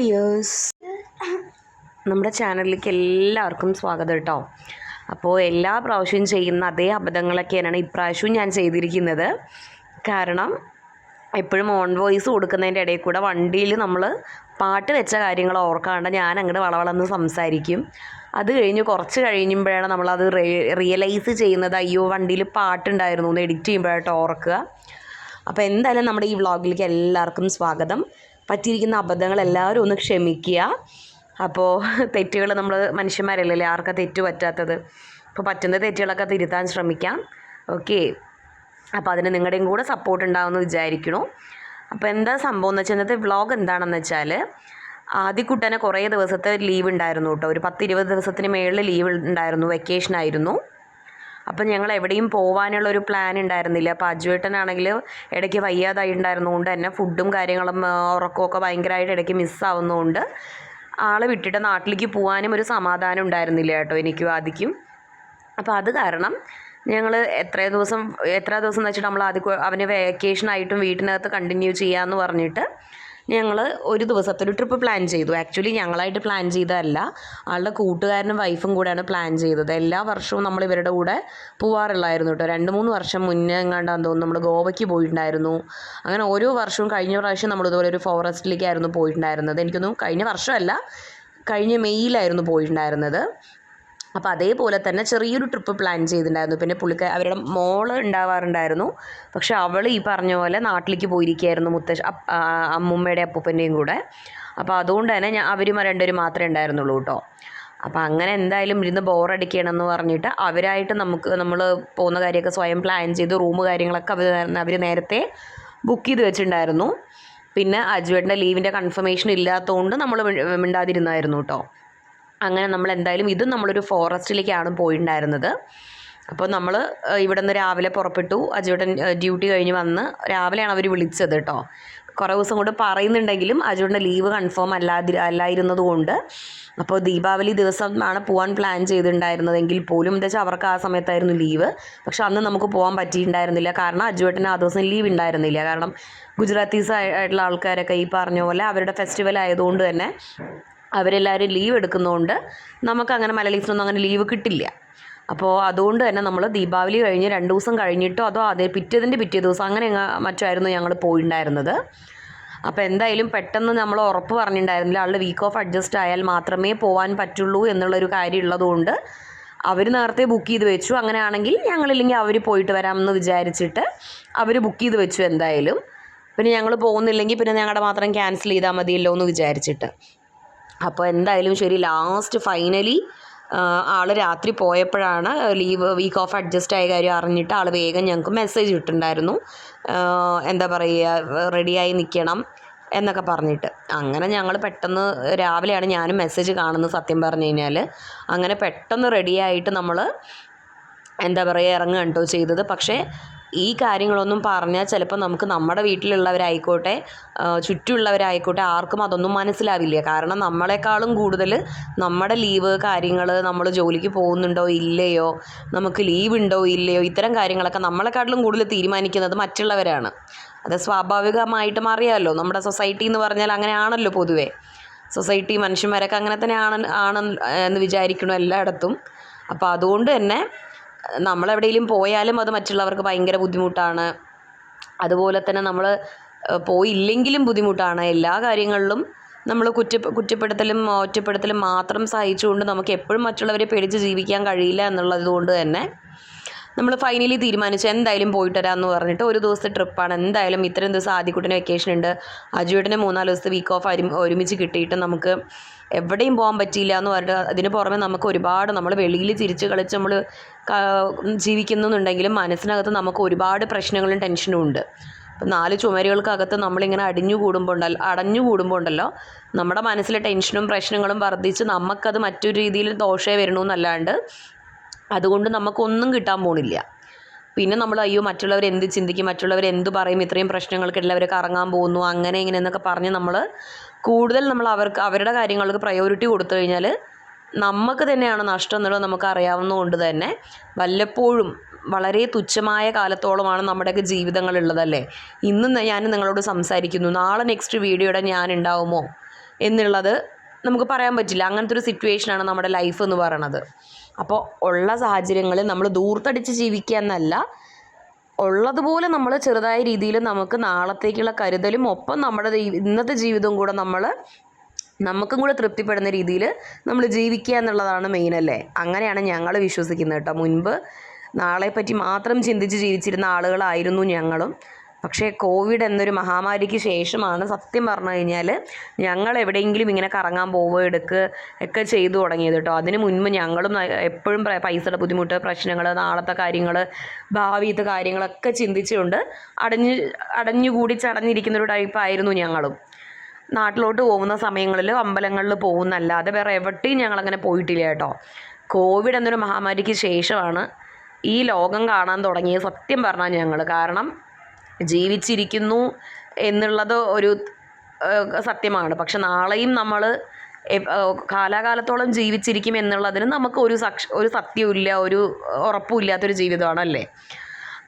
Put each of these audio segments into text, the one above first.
Dears. നമ്മുടെ ചാനലിലേക്ക് എല്ലാവർക്കും സ്വാഗതം കേട്ടോ അപ്പോൾ എല്ലാ പ്രാവശ്യവും ചെയ്യുന്ന അതേ അബദ്ധങ്ങളൊക്കെയാണ് ഇപ്രാവശ്യവും ഞാൻ ചെയ്തിരിക്കുന്നത്. കാരണം എപ്പോഴും ഓൺ വോയിസ് കൊടുക്കുന്നതിന്റെ ഇടയിൽ കൂടെ വണ്ടിയിൽ നമ്മൾ പാട്ട് വെച്ച കാര്യങ്ങൾ ഓർക്കാണ്ട് ഞാൻ അങ്ങോട്ട് വളവളന്ന് സംസാരിക്കും. അത് കഴിഞ്ഞ് കുറച്ച് കഴിയുമ്പോഴാണ് നമ്മളത് റിയലൈസ് ചെയ്യുന്നത്. അയ്യോ വണ്ടിയിൽ പാട്ടുണ്ടായിരുന്നു എന്ന് എഡിറ്റ് ചെയ്യുമ്പോഴായിട്ട് ഓർക്കുക. അപ്പോൾ എന്തായാലും നമ്മുടെ ഈ വ്ളോഗിലേക്ക് എല്ലാവർക്കും സ്വാഗതം. പറ്റിയിരിക്കുന്ന അബദ്ധങ്ങൾ എല്ലാവരും ഒന്ന് ക്ഷമിക്കുക. അപ്പോൾ തെറ്റുകൾ നമ്മൾ മനുഷ്യന്മാരല്ലേ? ആർക്കാ തെറ്റ് പറ്റാത്തത്? അപ്പോൾ പറ്റുന്ന തെറ്റുകളൊക്കെ തിരുത്താൻ ശ്രമിക്കാം. ഓക്കെ. അപ്പോൾ അതിന് നിങ്ങളുടെയും കൂടെ സപ്പോർട്ട് ഉണ്ടാവുമെന്ന് വിചാരിക്കണു അപ്പോൾ എന്താ സംഭവം എന്ന് വെച്ചാൽ ഇന്നത്തെ വ്ളോഗ് എന്താണെന്ന് വെച്ചാൽ ആദ്യക്കുട്ടനെ കുറേ ദിവസത്തെ ലീവ് ഉണ്ടായിരുന്നു കേട്ടോ. ഒരു പത്ത് ഇരുപത് ദിവസത്തിന് മേളിൽ ലീവ് ഉണ്ടായിരുന്നു. വെക്കേഷൻ ആയിരുന്നു. അപ്പം ഞങ്ങൾ എവിടെയും പോകാനുള്ള ഒരു പ്ലാൻ ഉണ്ടായിരുന്നില്ല. അപ്പോൾ അജുവേട്ടനാണെങ്കിൽ ഇടയ്ക്ക് വയ്യാതായി ഉണ്ടായിരുന്നതുകൊണ്ട് തന്നെ ഫുഡും കാര്യങ്ങളും ഉറക്കമൊക്കെ ഭയങ്കരമായിട്ട് ഇടയ്ക്ക് മിസ്സാവുന്നതുകൊണ്ട് ആളെ വിട്ടിട്ട് നാട്ടിലേക്ക് പോകാനും ഒരു സമാധാനം ഉണ്ടായിരുന്നില്ല കേട്ടോ എനിക്ക് ആദിക്കും. അപ്പോൾ അത് കാരണം ഞങ്ങൾ എത്ര ദിവസം എത്ര ദിവസം എന്ന് വെച്ചിട്ട് നമ്മൾ ആദ്യം അവന് വെക്കേഷൻ ആയിട്ടും വീട്ടിനകത്ത് കണ്ടിന്യൂ ചെയ്യാമെന്ന് പറഞ്ഞിട്ട് ഞങ്ങൾ ഒരു ദിവസത്തെ ഒരു ട്രിപ്പ് പ്ലാൻ ചെയ്തു. ആക്ച്വലി ഞങ്ങളായിട്ട് പ്ലാൻ ചെയ്തതല്ല. ആളുടെ കൂട്ടുകാരനും വൈഫും കൂടെയാണ് പ്ലാൻ ചെയ്തത്. എല്ലാ വർഷവും നമ്മൾ ഇവരുടെ കൂടെ പോവാറുള്ളായിരുന്നു കേട്ടോ. രണ്ട് മൂന്ന് വർഷം മുന്നേ എങ്ങാണ്ടാന്ന് തോന്നുന്നു നമ്മൾ ഗോവയ്ക്ക് പോയിട്ടുണ്ടായിരുന്നു. അങ്ങനെ ഓരോ വർഷവും കഴിഞ്ഞ പ്രാവശ്യം നമ്മൾ ഇതുപോലെ ഒരു ഫോറസ്റ്റിലേക്കായിരുന്നു പോയിട്ടുണ്ടായിരുന്നത്. എനിക്കൊന്നും കഴിഞ്ഞ വർഷമല്ല കഴിഞ്ഞ മെയ്യിലായിരുന്നു പോയിട്ടുണ്ടായിരുന്നത്. അപ്പോൾ അതേപോലെ തന്നെ ചെറിയൊരു ട്രിപ്പ് പ്ലാൻ ചെയ്തിട്ടുണ്ടായിരുന്നു. പിന്നെ പുള്ളിക്ക അവരുടെ മോൾ ഉണ്ടാവാറുണ്ടായിരുന്നു. പക്ഷെ അവൾ ഈ പറഞ്ഞ പോലെ നാട്ടിലേക്ക് പോയിരിക്കുകയായിരുന്നു മുത്തശ്ശ അമ്മൂമ്മയുടെ അപ്പൂപ്പന്റെയും കൂടെ. അപ്പോൾ അതുകൊണ്ട് തന്നെ ഞാൻ അവരും രണ്ടുപേരും മാത്രമേ ഉണ്ടായിരുന്നുള്ളൂ കേട്ടോ. അപ്പോൾ അങ്ങനെ എന്തായാലും ഇരുന്ന് ബോറടിക്കണമെന്ന് പറഞ്ഞിട്ട് അവരായിട്ട് നമുക്ക് നമ്മൾ പോകുന്ന കാര്യമൊക്കെ സ്വയം പ്ലാൻ ചെയ്ത് റൂം കാര്യങ്ങളൊക്കെ അവർ അവർ നേരത്തെ ബുക്ക് ചെയ്ത് വെച്ചിട്ടുണ്ടായിരുന്നു. പിന്നെ അജുവേട്ടന്റെ ലീവിന്റെ കൺഫർമേഷൻ ഇല്ലാത്തതുകൊണ്ട് നമ്മൾ മിണ്ടാതിരുന്നായിരുന്നു കേട്ടോ. അങ്ങനെ നമ്മൾ എന്തായാലും ഇതും നമ്മളൊരു ഫോറസ്റ്റിലേക്കാണ് പോയിട്ടുണ്ടായിരുന്നത് അപ്പോൾ നമ്മൾ ഇവിടെ നിന്ന് രാവിലെ പുറപ്പെട്ടു. അജുവേട്ടൻ ഡ്യൂട്ടി കഴിഞ്ഞ് വന്ന് രാവിലെയാണ് അവർ വിളിച്ചത് കേട്ടോ കുറേ ദിവസം കൊണ്ട് പറയുന്നുണ്ടെങ്കിലും അജുവേട്ടന്റെ ലീവ് കൺഫേം അല്ലാതി അല്ലായിരുന്നത് കൊണ്ട് അപ്പോൾ ദീപാവലി ദിവസം ആണ് പോകാൻ പ്ലാൻ ചെയ്തിട്ടുണ്ടായിരുന്നതെങ്കിൽ പോലും എന്താ വെച്ചാൽ അവർക്ക് ആ സമയത്തായിരുന്നു ലീവ്. പക്ഷെ അന്ന് നമുക്ക് പോകാൻ പറ്റിയിട്ടുണ്ടായിരുന്നില്ല. കാരണം അജുവേട്ടന് ആ ദിവസം ലീവ് ഉണ്ടായിരുന്നില്ല കാരണം ഗുജറാത്തീസ് ആയിട്ടുള്ള ആൾക്കാരൊക്കെ ഈ പറഞ്ഞ പോലെ അവരുടെ ഫെസ്റ്റിവൽ ആയതുകൊണ്ട് തന്നെ അവരെല്ലാവരും ലീവ് എടുക്കുന്നതുകൊണ്ട് നമുക്ക് അങ്ങനെ മലയാളീസിനൊന്നും അങ്ങനെ ലീവ് കിട്ടില്ല. അപ്പോൾ അതുകൊണ്ട് തന്നെ നമ്മൾ ദീപാവലി കഴിഞ്ഞ് രണ്ട് ദിവസം കഴിഞ്ഞിട്ടോ അതോ അതേ പിറ്റേതിന്റെ പിറ്റേ ദിവസം അങ്ങനെ മറ്റായിരുന്നു ഞങ്ങൾ പോയിണ്ടായിരുന്നത്. അപ്പോൾ എന്തായാലും പെട്ടെന്ന് നമ്മൾ ഉറപ്പ് പറഞ്ഞിട്ടുണ്ടായിരുന്നില്ല ആളുടെ വീക്ക് ഓഫ് അഡ്ജസ്റ്റ് ആയാൽ മാത്രമേ പോകാൻ പറ്റുള്ളൂ എന്നുള്ളൊരു കാര്യം ഉള്ളതുകൊണ്ട് അവർ നേരത്തെ ബുക്ക് ചെയ്ത് വെച്ചു. അങ്ങനെയാണെങ്കിൽ ഞങ്ങളില്ലെങ്കിൽ അവർ പോയിട്ട് വരാമെന്ന് വിചാരിച്ചിട്ട് അവർ ബുക്ക് ചെയ്ത് വെച്ചു എന്തായാലും. പിന്നെ ഞങ്ങൾ പോകുന്നില്ലെങ്കിൽ പിന്നെ ഞങ്ങളുടെ മാത്രം ക്യാൻസൽ ചെയ്താൽ മതിയല്ലോ എന്ന് വിചാരിച്ചിട്ട്. അപ്പോൾ എന്തായാലും ശരി ലാസ്റ്റ് ഫൈനലി ആൾ രാത്രി പോയപ്പോഴാണ് ലീവ് വീക്ക് ഓഫ് അഡ്ജസ്റ്റ് ആയ കാര്യം അറിഞ്ഞിട്ട് ആൾ വേഗം ഞങ്ങൾക്ക് മെസ്സേജ് ഇട്ടിട്ടുണ്ടായിരുന്നു. എന്താ പറയുക റെഡിയായി നിൽക്കണം എന്നൊക്കെ പറഞ്ഞിട്ട്. അങ്ങനെ ഞങ്ങൾ പെട്ടെന്ന് രാവിലെയാണ് ഞാനും മെസ്സേജ് കാണുന്നത് സത്യം പറഞ്ഞു കഴിഞ്ഞാൽ അങ്ങനെ പെട്ടെന്ന് റെഡിയായിട്ട് നമ്മൾ എന്താ പറയുക ഇറങ്ങുക കേട്ടോ ചെയ്തത്. പക്ഷേ ഈ കാര്യങ്ങളൊന്നും പറഞ്ഞാൽ ചിലപ്പോൾ നമുക്ക് നമ്മുടെ വീട്ടിലുള്ളവരായിക്കോട്ടെ ചുറ്റുമുള്ളവരായിക്കോട്ടെ ആർക്കും അതൊന്നും മനസ്സിലാവില്ല. കാരണം നമ്മളെക്കാളും കൂടുതൽ നമ്മുടെ ലീവ് കാര്യങ്ങൾ നമ്മൾ ജോലിക്ക് പോകുന്നുണ്ടോ ഇല്ലയോ നമുക്ക് ലീവ് ഉണ്ടോ ഇല്ലയോ ഇത്തരം കാര്യങ്ങളൊക്കെ നമ്മളെക്കാട്ടിലും കൂടുതൽ തീരുമാനിക്കുന്നത് മറ്റുള്ളവരാണ്. അത് സ്വാഭാവികമായിട്ടും അറിയാമല്ലോ നമ്മുടെ സൊസൈറ്റി എന്ന് പറഞ്ഞാൽ അങ്ങനെയാണല്ലോ പൊതുവേ. സൊസൈറ്റി മനുഷ്യന്മാരൊക്കെ അങ്ങനെ തന്നെ ആണ് ആണ് എന്ന് വിചാരിക്കണം എല്ലായിടത്തും. അപ്പോൾ അതുകൊണ്ട് തന്നെ നമ്മളെവിടെയെങ്കിലും പോയാലും അത് മറ്റുള്ളവർക്ക് ഭയങ്കര ബുദ്ധിമുട്ടാണ്. അതുപോലെ തന്നെ നമ്മൾ പോയില്ലെങ്കിലും ബുദ്ധിമുട്ടാണ്. എല്ലാ കാര്യങ്ങളിലും നമ്മൾ കുറ്റ കുറ്റപ്പെടുത്തലും ഒറ്റപ്പെടുത്തലും മാത്രം സഹിച്ചുകൊണ്ട് നമുക്ക് എപ്പോഴും മറ്റുള്ളവരെ പേടിച്ച് ജീവിക്കാൻ കഴിയില്ല എന്നുള്ളത് കൊണ്ട് തന്നെ നമ്മൾ ഫൈനലി തീരുമാനിച്ചു എന്തായാലും പോയിട്ട് വരാമെന്ന് പറഞ്ഞിട്ട് ഒരു ദിവസത്തെ ട്രിപ്പാണ് എന്തായാലും ഇത്രയും ദിവസം ആദ്യക്കുട്ടിന് വെക്കേഷൻ ഉണ്ട്. അജുവേട്ടന് മൂന്നാൽ ദിവസത്തെ വീക്ക് ഓഫ് ഒരുമിച്ച് കിട്ടിയിട്ട് നമുക്ക് എവിടെയും പോകാൻ പറ്റിയില്ല എന്ന് പറഞ്ഞിട്ട് അതിന് പുറമെ നമുക്ക് ഒരുപാട് നമ്മൾ വെളിയിൽ തിരിച്ച് കളിച്ച് നമ്മൾ ജീവിക്കുന്നുണ്ടെങ്കിലും മനസ്സിനകത്ത് നമുക്ക് ഒരുപാട് പ്രശ്നങ്ങളും ടെൻഷനും ഉണ്ട്. അപ്പം നാല് ചുമരുകൾക്കകത്ത് നമ്മളിങ്ങനെ അടിഞ്ഞു കൂടുമ്പോൾ ഉണ്ടല്ലോ അടഞ്ഞു കൂടുമ്പോൾ ഉണ്ടല്ലോ നമ്മുടെ മനസ്സിലെ ടെൻഷനും പ്രശ്നങ്ങളും വർദ്ധിച്ച് നമുക്കത് മറ്റൊരു രീതിയിൽ ദോഷമേ വരണമെന്നല്ലാണ്ട് അതുകൊണ്ട് നമുക്കൊന്നും കിട്ടാൻ പോണില്ല. പിന്നെ നമ്മൾ അയ്യോ മറ്റുള്ളവർ എന്ത് ചിന്തിക്കും? മറ്റുള്ളവർ എന്ത് പറയും? ഇത്രയും പ്രശ്നങ്ങൾക്കിടയിൽ അവർ കറങ്ങാൻ പോകുന്നു. അങ്ങനെ ഇങ്ങനെ എന്നൊക്കെ പറഞ്ഞ് നമ്മൾ കൂടുതൽ നമ്മൾ അവർക്ക് അവരുടെ കാര്യങ്ങൾക്ക് പ്രയോറിറ്റി കൊടുത്തു കഴിഞ്ഞാൽ നമുക്ക് തന്നെയാണ് നഷ്ടം എന്നുള്ളത് നമുക്ക് അറിയാവുന്നതുകൊണ്ട് തന്നെ വല്ലപ്പോഴും വളരെ തുച്ഛമായ കാലത്തോളമാണ് നമ്മുടെയൊക്കെ ജീവിതങ്ങളുള്ളതല്ലേ ഇന്ന് ഞാൻ നിങ്ങളോട് സംസാരിക്കുന്നു. നാളെ നെക്സ്റ്റ് വീഡിയോയുടെ ഞാൻ ഉണ്ടാവുമോ? എന്നുള്ളത് നമുക്ക് പറയാൻ പറ്റില്ല. അങ്ങനത്തെ ഒരു സിറ്റുവേഷനാണ് നമ്മുടെ ലൈഫ് എന്ന് പറയണത്. അപ്പോൾ ഉള്ള സാഹചര്യങ്ങളിൽ നമ്മൾ ദൂർത്തടിച്ച് ജീവിക്കുക എന്നല്ല ഉള്ളതുപോലെ നമ്മൾ ചെറുതായ രീതിയിൽ നമുക്ക് നാളത്തേക്കുള്ള കരുതലും ഒപ്പം നമ്മുടെ ഇന്നത്തെ ജീവിതവും കൂടെ നമ്മൾ നമുക്കും കൂടെ തൃപ്തിപ്പെടുന്ന രീതിയിൽ നമ്മൾ ജീവിക്കുക എന്നുള്ളതാണ് മെയിൻ അല്ലേ? അങ്ങനെയാണ് ഞങ്ങൾ വിശ്വസിക്കുന്നത് കേട്ടോ. മുൻപ് നാളെ പറ്റി മാത്രം ചിന്തിച്ച് ജീവിച്ചിരുന്ന ആളുകളായിരുന്നു ഞങ്ങളും. പക്ഷേ കോവിഡ് എന്നൊരു മഹാമാരിക്ക് ശേഷമാണ് സത്യം പറഞ്ഞു കഴിഞ്ഞാൽ ഞങ്ങൾ എവിടെയെങ്കിലും ഇങ്ങനെ കറങ്ങാൻ പോവുക എടുക്കുക ഒക്കെ ചെയ്തു തുടങ്ങിയത് കേട്ടോ. അതിന് മുൻപ് ഞങ്ങളും എപ്പോഴും പൈസയുടെ ബുദ്ധിമുട്ട് പ്രശ്നങ്ങൾ നാളത്തെ കാര്യങ്ങൾ ഭാവിയത്തെ കാര്യങ്ങളൊക്കെ ചിന്തിച്ചുകൊണ്ട് അടഞ്ഞ് അടഞ്ഞുകൂടി ചടഞ്ഞിരിക്കുന്ന ഒരു ടൈപ്പായിരുന്നു ഞങ്ങളും. നാട്ടിലോട്ട് പോകുന്ന സമയങ്ങളിൽ അമ്പലങ്ങളിൽ പോകുന്നല്ലാതെ വേറെ എവിടെയും ഞങ്ങളങ്ങനെ പോയിട്ടില്ല കേട്ടോ. കോവിഡ് എന്നൊരു മഹാമാരിക്ക് ശേഷമാണ് ഈ ലോകം കാണാൻ തുടങ്ങിയത് സത്യം പറഞ്ഞാൽ ഞങ്ങൾ. കാരണം ജീവിച്ചിരിക്കുന്നു എന്നുള്ളത് ഒരു സത്യമാണ്. പക്ഷെ നാളെയും നമ്മൾ കാലാകാലത്തോളം ജീവിച്ചിരിക്കും എന്നുള്ളതിന് നമുക്ക് ഒരു സക്ഷ ഒരു സത്യമില്ല ഒരു ഉറപ്പുമില്ലാത്തൊരു ജീവിതമാണല്ലേ?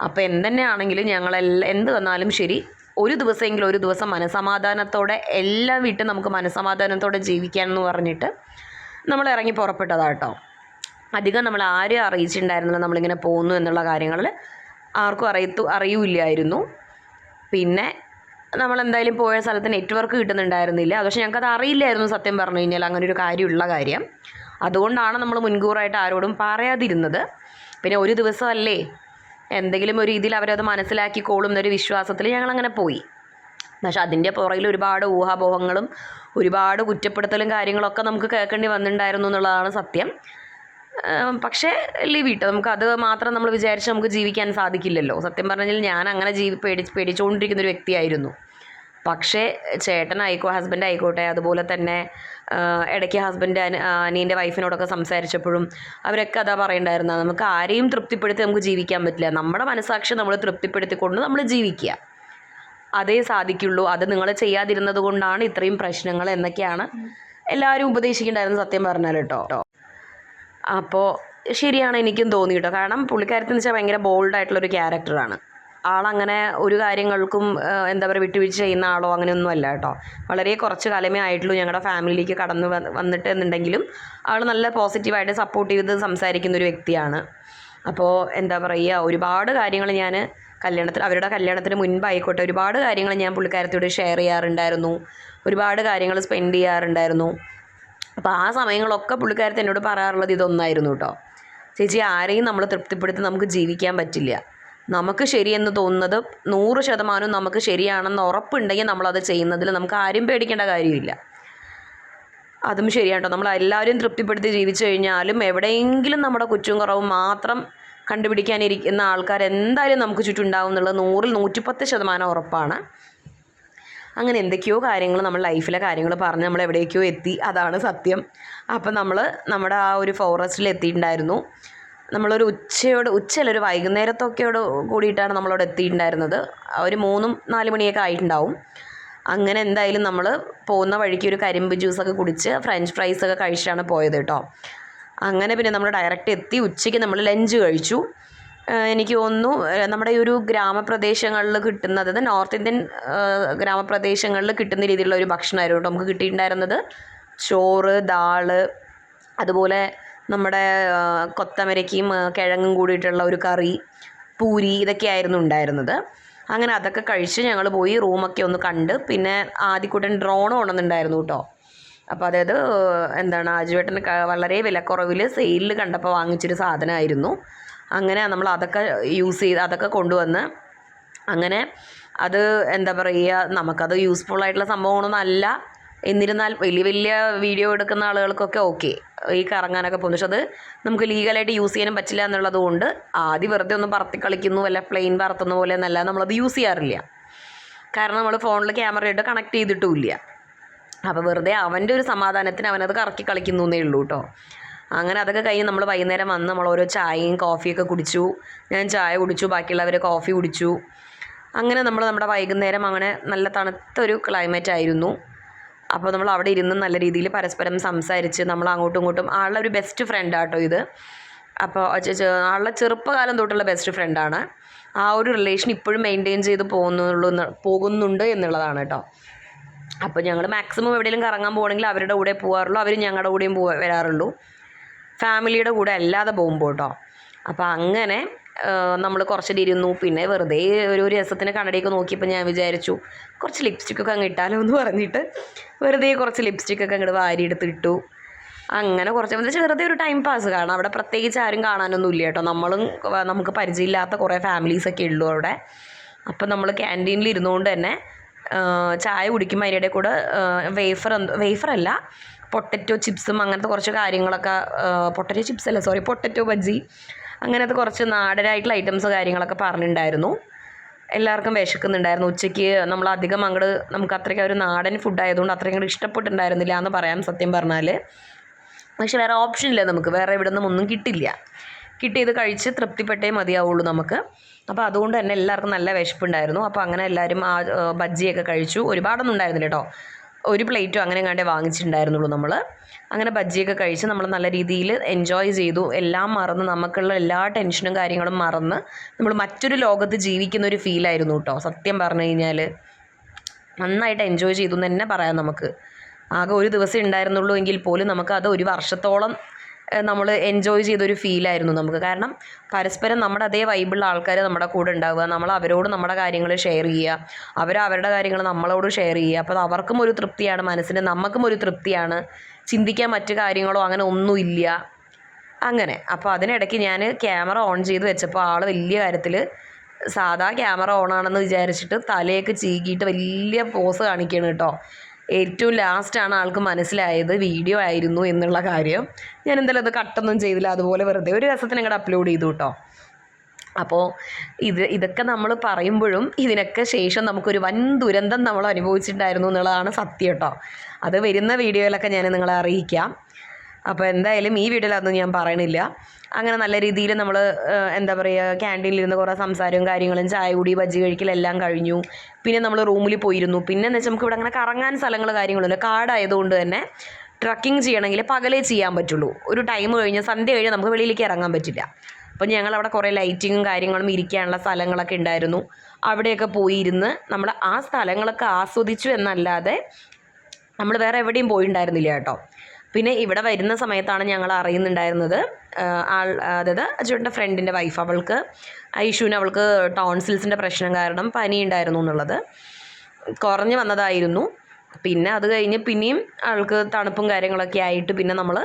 അപ്പോൾ എന്തെന്നെയാണെങ്കിലും ഞങ്ങളെല്ലാം എന്ത് വന്നാലും ശരി ഒരു ദിവസമെങ്കിലും ഒരു ദിവസം മനസമാധാനത്തോടെ എല്ലാം വീട്ടും നമുക്ക് മനസമാധാനത്തോടെ ജീവിക്കാൻ എന്ന് പറഞ്ഞിട്ട് നമ്മൾ ഇറങ്ങി പുറപ്പെട്ടതാട്ടോ. അധികം നമ്മൾ ആരും അറിയിച്ചിട്ടുണ്ടായിരുന്നില്ല നമ്മളിങ്ങനെ പോകുന്നു എന്നുള്ള കാര്യങ്ങളിൽ ആർക്കും അറിയത്തു അറിയില്ലായിരുന്നു. പിന്നെ നമ്മൾ എന്തായാലും പോയ സ്ഥലത്ത് നെറ്റ്വർക്ക് കിട്ടുന്നുണ്ടായിരുന്നില്ല. പക്ഷെ ഞങ്ങൾക്കത് അറിയില്ലായിരുന്നു സത്യം പറഞ്ഞു കഴിഞ്ഞാൽ അങ്ങനെ ഒരു കാര്യമുള്ള കാര്യം. അതുകൊണ്ടാണ് നമ്മൾ മുൻകൂറായിട്ട് ആരോടും പറയാതിരുന്നത്. പിന്നെ ഒരു ദിവസമല്ലേ എന്തെങ്കിലും ഒരു രീതിയിൽ അവരത് മനസ്സിലാക്കിക്കോളും എന്നൊരു വിശ്വാസത്തിൽ ഞങ്ങളങ്ങനെ പോയി. പക്ഷെ അതിന്റെ പുറകിൽ ഒരുപാട് ഊഹാപോഹങ്ങളും ഒരുപാട് കുറ്റപ്പെടുത്തലും കാര്യങ്ങളൊക്കെ നമുക്ക് കേൾക്കേണ്ടി വന്നിട്ടുണ്ടായിരുന്നു എന്നുള്ളതാണ് സത്യം. പക്ഷേ ലിവ് ഇട്ട്? നമുക്ക് അത് മാത്രം നമ്മൾ വിചാരിച്ച് നമുക്ക് ജീവിക്കാൻ സാധിക്കില്ലല്ലോ. സത്യം പറഞ്ഞാൽ ഞാൻ അങ്ങനെ ജീവി പേടി പേടിച്ചുകൊണ്ടിരിക്കുന്ന ഒരു വ്യക്തിയായിരുന്നു. പക്ഷേ ചേട്ടനായിക്കോ ഹസ്ബൻഡ് ആയിക്കോട്ടെ അതുപോലെ തന്നെ ഇടയ്ക്ക് ഹസ്ബൻഡ് അനിയന്റെ വൈഫിനോടൊക്കെ സംസാരിച്ചപ്പോഴും അവരൊക്കെ അതാ പറയണ്ടായിരുന്നത് നമുക്ക് ആരെയും തൃപ്തിപ്പെടുത്തി നമുക്ക് ജീവിക്കാൻ പറ്റില്ല. നമ്മുടെ മനസാക്ഷി നമ്മൾ തൃപ്തിപ്പെടുത്തിക്കൊണ്ട് നമ്മൾ ജീവിക്കുക അതേ സാധിക്കുള്ളൂ. അത് നിങ്ങൾ ചെയ്യാതിരുന്നത് കൊണ്ടാണ് ഇത്രയും പ്രശ്നങ്ങൾ എന്നൊക്കെയാണ് എല്ലാവരും ഉപദേശിക്കുന്നുണ്ടായിരുന്നു സത്യം പറഞ്ഞാൽ കേട്ടോ അപ്പോൾ ശരിയാണ് എനിക്കും തോന്നി കേട്ടോ കാരണം പുള്ളിക്കാരത്തി എന്ന് വെച്ചാൽ ഭയങ്കര ബോൾഡ് ആയിട്ടുള്ളൊരു ക്യാരക്ടറാണ് ആളങ്ങനെ ഒരു കാര്യങ്ങൾക്കും എന്താ പറയുക വിട്ടുവീഴ്ച ചെയ്യുന്ന ആളോ അങ്ങനെയൊന്നും അല്ല കേട്ടോ വളരെ കുറച്ച് കാലമേ ആയിട്ടുള്ളൂ ഞങ്ങളുടെ ഫാമിലിയിലേക്ക് കടന്നു വന്നിട്ട് എന്നുണ്ടെങ്കിലും ആൾ നല്ല പോസിറ്റീവായിട്ട് സപ്പോർട്ട് ചെയ്ത് സംസാരിക്കുന്ന ഒരു വ്യക്തിയാണ്. അപ്പോൾ എന്താ പറയുക ഒരുപാട് കാര്യങ്ങൾ ഞാൻ കല്യാണത്തിൽ അവരുടെ കല്യാണത്തിന് മുൻപായിക്കോട്ടെ ഒരുപാട് കാര്യങ്ങൾ ഞാൻ പുള്ളിക്കാരത്തോട് ഷെയർ ചെയ്യാറുണ്ടായിരുന്നു. ഒരുപാട് കാര്യങ്ങൾ സ്പെൻഡ് ചെയ്യാറുണ്ടായിരുന്നു. അപ്പോൾ ആ സമയങ്ങളൊക്കെ പുള്ളിക്കാരത്തെ എന്നോട് പറയാറുള്ളത് ഇതൊന്നായിരുന്നു കേട്ടോ. ചേച്ചി ആരെയും നമ്മൾ തൃപ്തിപ്പെടുത്തി നമുക്ക് ജീവിക്കാൻ പറ്റില്ല. നമുക്ക് ശരിയെന്ന് തോന്നുന്നത് നൂറ് ശതമാനവും നമുക്ക് ശരിയാണെന്ന് ഉറപ്പുണ്ടെങ്കിൽ നമ്മളത് ചെയ്യുന്നതിൽ നമുക്ക് ആരും പേടിക്കേണ്ട കാര്യമില്ല. അതും ശരിയാണ് കേട്ടോ. നമ്മൾ എല്ലാവരും തൃപ്തിപ്പെടുത്തി ജീവിച്ചു കഴിഞ്ഞാലും എവിടെയെങ്കിലും നമ്മുടെ കുറ്റവും കുറവും മാത്രം കണ്ടുപിടിക്കാനിരിക്കുന്ന ആൾക്കാർ എന്തായാലും നമുക്ക് ചുറ്റുണ്ടാവും എന്നുള്ളത് നൂറിൽ നൂറ്റിപ്പത്ത് ശതമാനം ഉറപ്പാണ്. അങ്ങനെ എന്തൊക്കെയോ കാര്യങ്ങൾ നമ്മൾ ലൈഫിലെ കാര്യങ്ങൾ പറഞ്ഞ് നമ്മൾ എവിടേക്കോ എത്തി. അതാണ് സത്യം. അപ്പം നമ്മൾ നമ്മുടെ ആ ഒരു ഫോറസ്റ്റിൽ എത്തിയിട്ടുണ്ടായിരുന്നു. നമ്മളൊരു ഉച്ചയോട് ഉച്ചയല്ല ഒരു വൈകുന്നേരത്തൊക്കെയോട് കൂടിയിട്ടാണ് നമ്മളവിടെ എത്തിയിട്ടുണ്ടായിരുന്നത്. ഒരു മൂന്നും നാല് മണിയൊക്കെ ആയിട്ടുണ്ടാവും. അങ്ങനെ എന്തായാലും നമ്മൾ പോകുന്ന വഴിക്ക് ഒരു കരിമ്പ് ജ്യൂസൊക്കെ കുടിച്ച് ഫ്രഞ്ച് ഫ്രൈസ് ഒക്കെ കഴിച്ചിട്ടാണ് പോയത് കേട്ടോ. അങ്ങനെ പിന്നെ നമ്മൾ ഡയറക്റ്റ് എത്തി. ഉച്ചയ്ക്ക് നമ്മൾ ലഞ്ച് കഴിച്ചു. എനിക്ക് തോന്നുന്നു നമ്മുടെ ഈ ഒരു ഗ്രാമപ്രദേശങ്ങളിൽ കിട്ടുന്നത് അതായത് നോർത്ത് ഇന്ത്യൻ ഗ്രാമപ്രദേശങ്ങളിൽ കിട്ടുന്ന രീതിയിലുള്ള ഒരു ഭക്ഷണമായിരുന്നു കേട്ടോ നമുക്ക് കിട്ടിയിട്ടുണ്ടായിരുന്നത്. ചോറ് ദാൾ അതുപോലെ നമ്മുടെ കൊത്തമരയ്ക്കും കിഴങ്ങും കൂടിയിട്ടുള്ള ഒരു കറി പൂരി ഇതൊക്കെ ആയിരുന്നു ഉണ്ടായിരുന്നത്. അങ്ങനെ അതൊക്കെ കഴിച്ച് ഞങ്ങൾ പോയി റൂമൊക്കെ ഒന്ന് കണ്ട് പിന്നെ ആദ്യക്കൂട്ടൻ ഡ്രോൺ കൊണ്ടുവന്നിട്ടുണ്ടായിരുന്നു കേട്ടോ. അപ്പോൾ അതായത് എന്താണ് ആജുവേട്ടന് വളരെ വിലക്കുറവിൽ സെയിലിൽ കണ്ടപ്പോൾ വാങ്ങിച്ചൊരു സാധനമായിരുന്നു. അങ്ങനെ നമ്മൾ അതൊക്കെ യൂസ് ചെയ്ത് അതൊക്കെ കൊണ്ടുവന്ന് അങ്ങനെ അത് എന്താ പറയുക നമുക്കത് യൂസ്ഫുൾ ആയിട്ടുള്ള സംഭവങ്ങളൊന്നും അല്ല. എന്നിരുന്നാൽ വലിയ വലിയ വീഡിയോ എടുക്കുന്ന ആളുകൾക്കൊക്കെ ഓക്കെ ഈ കറങ്ങാനൊക്കെ പോകുന്നു. പക്ഷെ അത് നമുക്ക് ലീഗലായിട്ട് യൂസ് ചെയ്യാനും പറ്റില്ല എന്നുള്ളത് കൊണ്ട് ആദ്യം വെറുതെ ഒന്ന് പറത്തി കളിക്കുന്നു അല്ല പ്ലെയിൻ പറത്തുന്ന പോലെ എന്നല്ല നമ്മളത് യൂസ് ചെയ്യാറില്ല. കാരണം നമ്മൾ ഫോണിൽ ക്യാമറയായിട്ട് കണക്ട് ചെയ്തിട്ടുമില്ല അപ്പോൾ വെറുതെ അവന്റെ ഒരു സമാധാനത്തിന് അവനത് കറക്കി കളിക്കുന്നു എന്നേ ഉള്ളൂ കേട്ടോ അങ്ങനെ അതൊക്കെ കഴിഞ്ഞ് നമ്മൾ വൈകുന്നേരം വന്ന് നമ്മൾ ഓരോ ചായയും കോഫിയൊക്കെ കുടിച്ചു. ഞാൻ ചായ കുടിച്ചു ബാക്കിയുള്ളവർ കോഫി കുടിച്ചു. അങ്ങനെ നമ്മൾ നമ്മുടെ വൈകുന്നേരം അങ്ങനെ നല്ല തണുത്തൊരു ക്ലൈമറ്റ് ആയിരുന്നു. അപ്പോൾ നമ്മൾ അവിടെ ഇരുന്ന് നല്ല രീതിയിൽ പരസ്പരം സംസാരിച്ച് നമ്മൾ അങ്ങോട്ടും ഇങ്ങോട്ടും ആളുടെ ഒരു ബെസ്റ്റ് ഫ്രണ്ട് ആട്ടോ ഇത്. അപ്പോൾ ആളുടെ ചെറുപ്പകാലം തൊട്ടുള്ള ബെസ്റ്റ് ഫ്രണ്ടാണ് ആ ഒരു റിലേഷൻ ഇപ്പോഴും മെയിന്റെയിൻ ചെയ്ത് പോകുന്നുള്ളൂ പോകുന്നുണ്ട് എന്നുള്ളതാണ് കേട്ടോ. അപ്പോൾ ഞങ്ങൾ മാക്സിമം എവിടെയെങ്കിലും കറങ്ങാൻ പോകണമെങ്കിൽ അവരുടെ കൂടെ പോകാറുള്ളൂ അവർ ഞങ്ങളുടെ കൂടെയും പോ വരാറുള്ളൂ. ഫാമിലിയുടെ കൂടെ അല്ലാതെ പോകുമ്പോൾ കേട്ടോ അപ്പോൾ അങ്ങനെ നമ്മൾ കുറച്ച് ഇരുന്നു. പിന്നെ വെറുതെ ഒരു രസത്തിന് കണ്ണടിയൊക്കെ നോക്കിയപ്പോൾ ഞാൻ വിചാരിച്ചു കുറച്ച് ലിപ്സ്റ്റിക്കൊക്കെ അങ്ങ് ഇട്ടാലോ എന്ന് പറഞ്ഞിട്ട് വെറുതെ കുറച്ച് ലിപ്സ്റ്റിക്കൊക്കെ അങ്ങോട്ട് വാരിയെടുത്ത് ഇട്ടു. അങ്ങനെ കുറച്ച് എന്ന് വെച്ചാൽ വെറുതെ ഒരു ടൈം പാസ് കാരണം അവിടെ പ്രത്യേകിച്ച് ആരും കാണാനൊന്നും ഇല്ല കേട്ടോ നമ്മളും നമുക്ക് പരിചയമില്ലാത്ത കുറേ ഫാമിലീസൊക്കെ ഉള്ളൂ അവിടെ. അപ്പം നമ്മൾ ക്യാന്റീനിൽ ഇരുന്നുകൊണ്ട് തന്നെ ചായ കുടിക്കുമ്പോൾ അതിന്റെ കൂടെ വേഫർ അല്ല പൊട്ടറ്റോ ചിപ്സും അങ്ങനത്തെ കുറച്ച് കാര്യങ്ങളൊക്കെ പൊട്ടറ്റോ ചിപ്സ് അല്ല സോറി പൊട്ടറ്റോ ബജ്ജി അങ്ങനത്തെ കുറച്ച് നാടനായിട്ടുള്ള ഐറ്റംസ് കാര്യങ്ങളൊക്കെ പറഞ്ഞിട്ടുണ്ടായിരുന്നു എല്ലാവർക്കും വിശക്കുന്നുണ്ടായിരുന്നു. ഉച്ചയ്ക്ക് നമ്മൾ അധികം അങ്ങോട്ട് നമുക്ക് അത്രയ്ക്ക് ഒരു നാടൻ ഫുഡ് ആയതുകൊണ്ട് അത്രയും അങ്ങോട്ട് ഇഷ്ടപ്പെട്ടിട്ടുണ്ടായിരുന്നില്ല എന്ന് പറയാം സത്യം പറഞ്ഞാൽ പക്ഷെ വേറെ ഓപ്ഷൻ ഇല്ല നമുക്ക്. വേറെ ഇവിടെ നിന്നും ഒന്നും കിട്ടില്ല. കിട്ടിയത് കഴിച്ച് തൃപ്തിപ്പെട്ടേ മതിയാവുള്ളൂ നമുക്ക്. അപ്പോൾ അതുകൊണ്ട് തന്നെ എല്ലാവർക്കും നല്ല വിശപ്പുണ്ടായിരുന്നു. അപ്പോൾ അങ്ങനെ എല്ലാവരും ആ, ബജ്ജിയൊക്കെ കഴിച്ചു. ഒരുപാടൊന്നും ഉണ്ടായിരുന്നില്ല കേട്ടോ ഒരു പ്ലേറ്റോ അങ്ങനെ കണ്ടേ വാങ്ങിച്ചിട്ടുണ്ടായിരുന്നുള്ളൂ നമ്മൾ അങ്ങനെ ബജ്ജിയൊക്കെ കഴിച്ച് നമ്മൾ നല്ല രീതിയിൽ എൻജോയ് ചെയ്തു. എല്ലാം മറന്ന് നമുക്കുള്ള എല്ലാ ടെൻഷനും കാര്യങ്ങളും മറന്ന് നമ്മൾ മറ്റൊരു ലോകത്ത് ജീവിക്കുന്ന ഒരു ഫീലായിരുന്നു കേട്ടോ സത്യം പറഞ്ഞു കഴിഞ്ഞാൽ നന്നായിട്ട് എൻജോയ് ചെയ്തു എന്ന് തന്നെ പറയാം നമുക്ക്. ആകെ ഒരു ദിവസം ഉണ്ടായിരുന്നുള്ളൂ എങ്കിൽ പോലും നമുക്ക് അത് ഒരു വർഷത്തോളം നമ്മൾ എൻജോയ് ചെയ്തൊരു ഫീലായിരുന്നു നമുക്ക്. കാരണം പരസ്പരം നമ്മുടെ അതേ വൈബിളുള്ള ആൾക്കാർ നമ്മുടെ കൂടെ ഉണ്ടാവുക നമ്മൾ അവരോട് നമ്മുടെ കാര്യങ്ങൾ ഷെയർ ചെയ്യുക അവർ അവരുടെ കാര്യങ്ങൾ നമ്മളോട് ഷെയർ ചെയ്യുക. അപ്പോൾ അവർക്കും ഒരു തൃപ്തിയാണ് മനസ്സിന് നമുക്കും ഒരു തൃപ്തിയാണ്. ചിന്തിക്കാൻ മറ്റു കാര്യങ്ങളോ അങ്ങനെ ഒന്നുമില്ല അങ്ങനെ. അപ്പോൾ അതിനിടയ്ക്ക് ഞാൻ ക്യാമറ ഓൺ ചെയ്ത് വെച്ചപ്പോൾ ആൾ വലിയ കാര്യത്തിൽ സാധാ ക്യാമറ ഓണാണെന്ന് വിചാരിച്ചിട്ട് തലയൊക്കെ ചീകിയിട്ട് വലിയ പോസ് കാണിക്കുകയാണ് കേട്ടോ. ഏറ്റവും ലാസ്റ്റാണ് ആൾക്ക് മനസ്സിലായത് വീഡിയോ ആയിരുന്നു എന്നുള്ള കാര്യം. ഞാൻ എന്തായാലും അത് കട്ടൊന്നും ചെയ്തില്ല. അതുപോലെ വെറുതെ ഒരു രസത്തിന് അങ്ങോട്ട് അപ്ലോഡ് ചെയ്തു കേട്ടോ അപ്പോൾ ഇത് ഇതൊക്കെ നമ്മൾ പറയുമ്പോഴും ഇതിനൊക്കെ ശേഷം നമുക്കൊരു വൻ ദുരന്തം നമ്മൾ അനുഭവിച്ചിട്ടുണ്ടായിരുന്നു എന്നുള്ളതാണ് സത്യം കേട്ടോ അത് വരുന്ന വീഡിയോയിലൊക്കെ ഞാൻ നിങ്ങളെ അറിയിക്കാം. അപ്പോൾ എന്തായാലും ഈ വീഡിയോയിൽ അതൊന്നും ഞാൻ പറയണില്ല. അങ്ങനെ നല്ല രീതിയിൽ നമ്മൾ എന്താ പറയുക ക്യാന്റീനിലിരുന്ന് കുറേ സംസാരവും കാര്യങ്ങളും ചായ കുടി ബജ്ജി കഴിക്കലെല്ലാം കഴിഞ്ഞു. പിന്നെ നമ്മൾ റൂമിൽ പോയിരുന്നു. പിന്നെ എന്ന് വെച്ചാൽ നമുക്ക് ഇവിടെ അങ്ങനെ കറങ്ങാൻ സ്ഥലങ്ങൾ കാര്യങ്ങളുണ്ട് കാടായതുകൊണ്ട് തന്നെ ട്രക്കിംഗ് ചെയ്യണമെങ്കിൽ പകലേ ചെയ്യാൻ പറ്റുള്ളൂ. ഒരു ടൈം കഴിഞ്ഞ് സന്ധ്യ കഴിഞ്ഞ് നമുക്ക് വെളിയിലേക്ക് ഇറങ്ങാൻ പറ്റില്ല. അപ്പോൾ ഞങ്ങൾ അവിടെ കുറേ ലൈറ്റിങ്ങും കാര്യങ്ങളും ഇരിക്കാനുള്ള സ്ഥലങ്ങളൊക്കെ ഉണ്ടായിരുന്നു അവിടെയൊക്കെ പോയി ഇരുന്ന് നമ്മൾ ആ സ്ഥലങ്ങളൊക്കെ ആസ്വദിച്ചു എന്നല്ലാതെ നമ്മൾ വേറെ എവിടെയും പോയിട്ടുണ്ടായിരുന്നില്ല കേട്ടോ. പിന്നെ ഇവിടെ വരുന്ന സമയത്താണ് ഞങ്ങൾ അറിയുന്നുണ്ടായിരുന്നത്. ആൾ അതായത് അജുവിന്റെ ഫ്രണ്ടിന്റെ വൈഫ് അവൾക്ക് ഐഷുവിന് അവൾക്ക് ടോൺസിൽസിന്റെ പ്രശ്നം കാരണം പനി ഉണ്ടായിരുന്നു എന്നുള്ളത്. കുറഞ്ഞു വന്നതായിരുന്നു. പിന്നെ അത് കഴിഞ്ഞ് പിന്നെയും ആൾക്ക് തണുപ്പും കാര്യങ്ങളൊക്കെ ആയിട്ട് പിന്നെ നമ്മൾ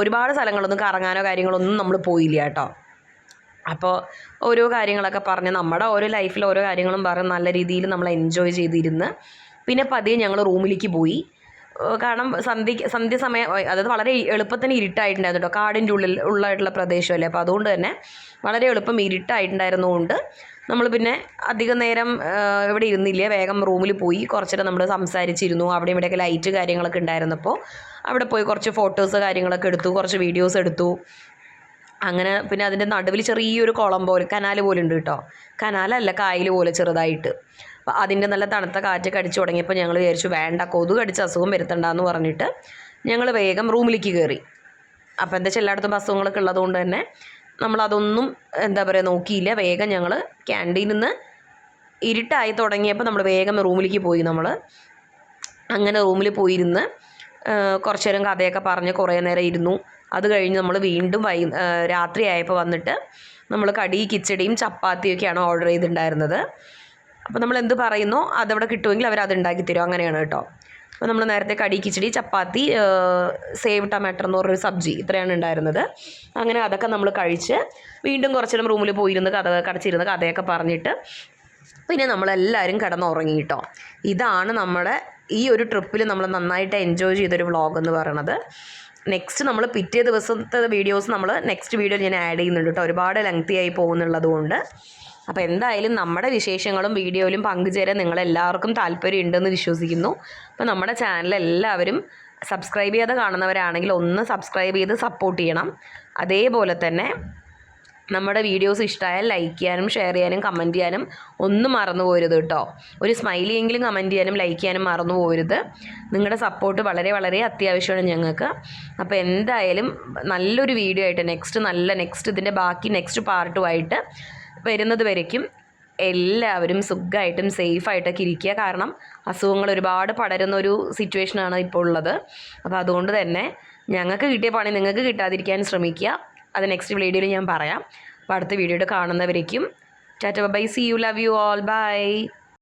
ഒരുപാട് സ്ഥലങ്ങളൊന്നും കറങ്ങാനോ കാര്യങ്ങളൊന്നും നമ്മൾ പോയില്ല കേട്ടോ. അപ്പോൾ ഓരോ കാര്യങ്ങളൊക്കെ പറഞ്ഞ് നമ്മുടെ ഓരോ ലൈഫിൽ ഓരോ കാര്യങ്ങളും പറഞ്ഞ് നല്ല രീതിയിൽ നമ്മൾ എൻജോയ് ചെയ്തിരുന്ന്. പിന്നെ പതിയെ ഞങ്ങൾ റൂമിലേക്ക് പോയി. കാരണം സന്ധ്യ സന്ധ്യ സമയം അതായത് വളരെ എളുപ്പത്തിന് ഇരുട്ടായിട്ടുണ്ടായിരുന്നു കേട്ടോ. കാടിന്റെ ഉള്ളിൽ ഉള്ളായിട്ടുള്ള പ്രദേശമല്ലേ? അപ്പോൾ അതുകൊണ്ട് തന്നെ വളരെ എളുപ്പം ഇരുട്ടായിട്ടുണ്ടായിരുന്നുകൊണ്ട് നമ്മൾ പിന്നെ അധികം നേരം ഇവിടെ ഇരുന്നില്ല. വേഗം റൂമിൽ പോയി കുറച്ചേരം നമ്മൾ സംസാരിച്ചിരുന്നു. അവിടെ ഇവിടെയൊക്കെ ലൈറ്റ് കാര്യങ്ങളൊക്കെ ഉണ്ടായിരുന്നപ്പോൾ അവിടെ പോയി കുറച്ച് ഫോട്ടോസ് കാര്യങ്ങളൊക്കെ എടുത്തു കുറച്ച് വീഡിയോസ് എടുത്തു. അങ്ങനെ പിന്നെ അതിന്റെ നടുവിൽ ചെറിയൊരു കുളം പോലെ കനാൽ പോലെ ഉണ്ട് കേട്ടോ. കനാലല്ല കായൽ പോലെ ചെറുതായിട്ട്. അപ്പോൾ അതിന്റെ നല്ല തണുത്ത കാറ്റ് കടിച്ചു തുടങ്ങിയപ്പോൾ ഞങ്ങൾ വിചാരിച്ചു വേണ്ട കൊതുക് കടിച്ച് അസുഖം വരുത്തണ്ടെന്ന് പറഞ്ഞിട്ട് ഞങ്ങൾ വേഗം റൂമിലേക്ക് കയറി അപ്പോൾ എന്താ വെച്ചാൽ എല്ലായിടത്തും അസുഖങ്ങളൊക്കെ ഉള്ളതുകൊണ്ട് തന്നെ നമ്മളതൊന്നും എന്താ പറയുക നോക്കിയില്ല. വേഗം ഞങ്ങൾ ക്യാന്റീനിൽ നിന്ന് ഇരുട്ടായി തുടങ്ങിയപ്പോൾ നമ്മൾ വേഗം റൂമിലേക്ക് പോയി നമ്മൾ അങ്ങനെ റൂമിൽ പോയിരുന്ന് കുറച്ച് നേരം കഥയൊക്കെ പറഞ്ഞ് കുറേ നേരം ഇരുന്നു. അത് കഴിഞ്ഞ് നമ്മൾ വീണ്ടും വൈ രാത്രി ആയപ്പോൾ വന്നിട്ട് നമ്മൾ കടി കിച്ചടിയും ചപ്പാത്തിയൊക്കെയാണ് ഓർഡർ ചെയ്തിട്ടുണ്ടായിരുന്നത്. അപ്പോൾ നമ്മൾ എന്ത് പറയുന്നോ? അതവിടെ കിട്ടുമെങ്കിൽ അവർ അത് ഉണ്ടാക്കി തരും. അങ്ങനെയാണ് കേട്ടോ. അപ്പോൾ നമ്മൾ നേരത്തെ കടി കിച്ചടി ചപ്പാത്തി സേവ് ടമാറ്റർ എന്ന് പറഞ്ഞൊരു സബ്ജി ഇത്രയാണ് ഉണ്ടായിരുന്നത്. അങ്ങനെ അതൊക്കെ നമ്മൾ കഴിച്ച് വീണ്ടും കുറച്ച് നേരം റൂമിൽ പോയിരുന്ന് കഥ കടച്ചിരുന്ന് കഥയൊക്കെ പറഞ്ഞിട്ട് പിന്നെ നമ്മളെല്ലാവരും കിടന്നുറങ്ങി കേട്ടോ. ഇതാണ് നമ്മുടെ ഈ ഒരു ട്രിപ്പിൽ നമ്മൾ നന്നായിട്ട് എൻജോയ് ചെയ്തൊരു വ്ളോഗ് എന്ന് പറയണത്. നെക്സ്റ്റ് നമ്മൾ പിറ്റേ ദിവസത്തെ വീഡിയോസ് നമ്മൾ നെക്സ്റ്റ് വീഡിയോയിൽ ഞാൻ ആഡ് ചെയ്യുന്നുണ്ട് കേട്ടോ. ഒരുപാട് ലെങ്തി ആയി പോകുന്നുള്ളത് കൊണ്ട്. അപ്പോൾ എന്തായാലും നമ്മുടെ വിശേഷങ്ങളും വീഡിയോയിലും പങ്കുചേരാൻ നിങ്ങളെല്ലാവർക്കും താല്പര്യം ഉണ്ടെന്ന് വിശ്വസിക്കുന്നു. അപ്പോൾ നമ്മുടെ ചാനൽ എല്ലാവരും സബ്സ്ക്രൈബ് ചെയ്യാതെ കാണുന്നവരാണെങ്കിൽ ഒന്ന് സബ്സ്ക്രൈബ് ചെയ്ത് സപ്പോർട്ട് ചെയ്യണം. അതേപോലെ തന്നെ നമ്മുടെ വീഡിയോസ് ഇഷ്ടമായാൽ ലൈക്ക് ചെയ്യാനും ഷെയർ ചെയ്യാനും കമന്റ് ചെയ്യാനും ഒന്നും മറന്നു പോരുത് കേട്ടോ. ഒരു സ്മൈലിയെങ്കിലും കമന്റ് ചെയ്യാനും ലൈക്ക് ചെയ്യാനും മറന്നു പോരുത്. നിങ്ങളുടെ സപ്പോർട്ട് വളരെ വളരെ അത്യാവശ്യമാണ് ഞങ്ങൾക്ക്. അപ്പോൾ എന്തായാലും നല്ലൊരു വീഡിയോ ആയിട്ട് നെക്സ്റ്റ് നല്ല നെക്സ്റ്റ് ഇതിന്റെ ബാക്കി നെക്സ്റ്റ് പാർട്ടുമായിട്ട് വരുന്നത് വരയ്ക്കും. എല്ലാവരും സുഖമായിട്ടും സേഫായിട്ടൊക്കെ ഇരിക്കുക. കാരണം അസുഖങ്ങൾ ഒരുപാട് പടരുന്ന ഒരു സിറ്റുവേഷനാണ് ഇപ്പോൾ ഉള്ളത്. അപ്പോൾ അതുകൊണ്ട് തന്നെ ഞങ്ങൾക്ക് കിട്ടിയ പണി നിങ്ങൾക്ക് കിട്ടാതിരിക്കാൻ ശ്രമിക്കുക. അത് നെക്സ്റ്റ് വീഡിയോയിൽ ഞാൻ പറയാം. അപ്പോൾ അടുത്ത വീഡിയോയിൽ കാണുന്നവരേക്കും. Tata bye see you love you all. Bye.